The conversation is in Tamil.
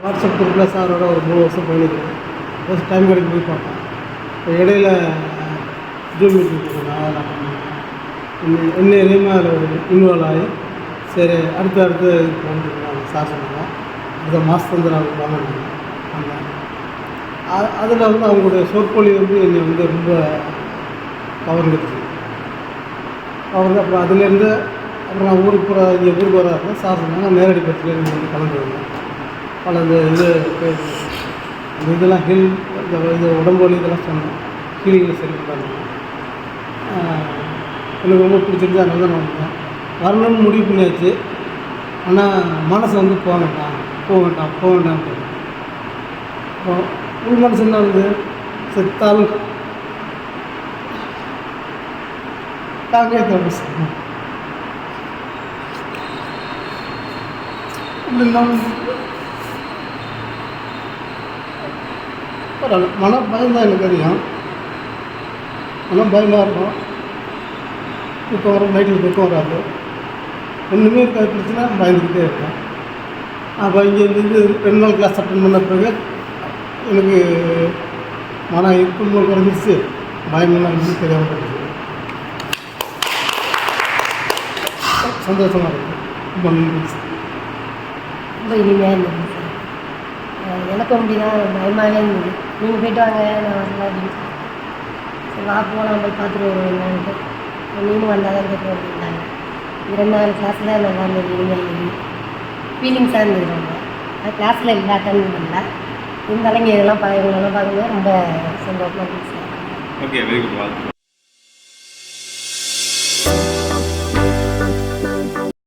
வாட்ஸ்அப் குரூப்பில் சாரோட ஒரு மூணு வருஷம் பண்ணியிருக்கேன் ஃபஸ்ட் டைம் கிடைக்கும் போய் பார்ப்பேன். இப்போ இடையில ஜூம் மீட்டிங் கொடுக்கணும் அதெல்லாம் இன்னும் அதில் ஒரு இன்வால்வ் ஆகி சரி அடுத்து அடுத்து இது சார் சொன்னாங்க. அடுத்த மாதம் வந்து நான் வாங்கினாங்க அந்த அதில் வந்து அவங்களுடைய சொற்பொழி வந்து என்னை வந்து ரொம்ப கவர்ந்துருச்சு கவர்ந்து அப்புறம் அதுலேருந்து அப்புறம் நான் ஊருக்கு போகிற இங்கே ஊருக்கு வராங்க சார் சொன்னாங்க நேரடி பற்றியில் நீங்கள் வந்து கலந்து பல இந்த இது இந்த இதெல்லாம் ஹில் இந்த இது உடம்பு வலி இதெல்லாம் சொன்னேன் ஹீலிங்கில் சரி பண்ணாங்க. எனக்கு ரொம்ப பிடிச்சிருந்து அதனால தான் நான் வந்தேன். வரணும்னு முடிவு பண்ணியாச்சு. ஆனால் மனசு வந்து போக வேண்டாம். போக வேண்டாம் போக வேண்டாம் அப்படின்னு. அப்புறம் உள் மனசு என்ன வந்து செத்தாலும் தாங்கே தோடு சொன்னேன் இருந்தாலும் பரவாயில்ல. மன பயம் தான் எனக்கு அதிகம் மனம் பயமாக இருக்கும். தூக்கம் வரும் நைட்டில் தூக்கம் வராது. ஒன்றுமே இருக்காது பிரச்சனை பயந்துக்கிட்டே இருப்பேன். அப்போ இங்கேருந்து ரெண்டு நாள் கிளாஸ் அட்டன் பண்ண பிறகு எனக்கு மன இருக்கும் குறைஞ்சிருச்சு. பயமெல்லாம் இருந்துச்சு தெரியாமல் போயிடுச்சு. சந்தோஷமாக இருக்கும் ரொம்ப நன்றி. ரொம்ப இனிமையாக இருந்தது சார். அஹ் எனக்கும் பயமாகவே இருந்தது. நீங்கள் போயிட்டு வாங்க நான் வரல அப்படின்னு சொல்லி சரி வா போகலாம் போய் பார்த்துட்டு வருவோம் என்னன்ட்டு. நீனும் வந்தால் தான் கேட்போம் அப்படின்ட்டாங்க இது ரெண்டு நாள் கிளாஸில் நல்லா இருந்தது நீங்கள் ஃபீலிங்ஸாக இருந்தது அது கிளாஸில் இல்லாட்டன்னு இல்லை இருந்தாலும் இங்கே இதெல்லாம் ப இவங்களெல்லாம் பார்க்கும்போது ரொம்ப சந்தோஷமாக இருந்துச்சு. ஓகே வெரி குட் வாழ்த்து